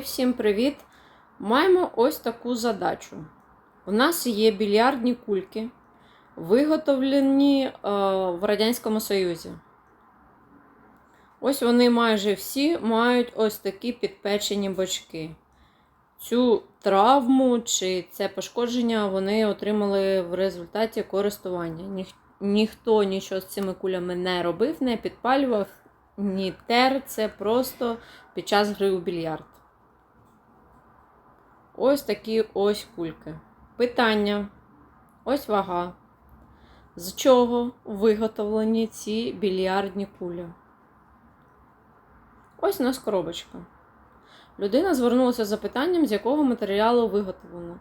Всім привіт! Маємо ось таку задачу. У нас є більярдні кульки, виготовлені е, в Радянському Союзі. Ось вони майже всі мають ось такі підпечені бочки. Цю травму чи це пошкодження вони отримали в результаті користування. Ніх, ніхто нічого з цими кулями не робив, не підпалював, ні тер. Це просто під час гри у більярд. Ось такі ось кульки. Питання. Ось вага. З чого виготовлені ці більярдні кулі? Ось у нас коробочка. Людина звернулася з запитанням, з якого матеріалу виготовлено.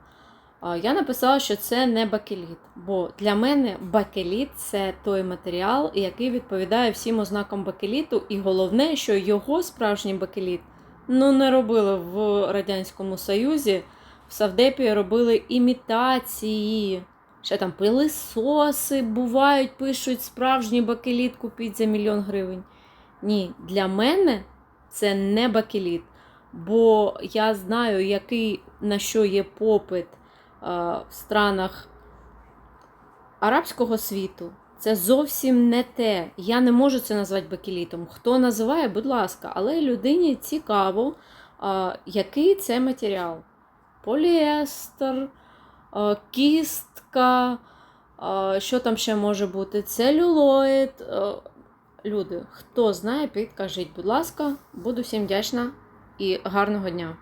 Я написала, що це не бакеліт, бо для мене бакеліт це той матеріал, який відповідає всім ознакам бакеліту, і головне, що його справжній бакеліт ну, не робили в Радянському Союзі. В Савдепі робили імітації. Ще там пилисоси бувають, пишуть справжній бакеліт купіть за мільйон гривень. Ні, для мене це не бакеліт. Бо я знаю, який на що є попит в странах арабського світу. Це зовсім не те. Я не можу це назвати бакелітом. Хто називає, будь ласка, але людині цікаво, який це матеріал. Поліестер, кістка, що там ще може бути? Целюлоїд. Люди, хто знає, підкажіть, будь ласка, буду всім вдячна і гарного дня!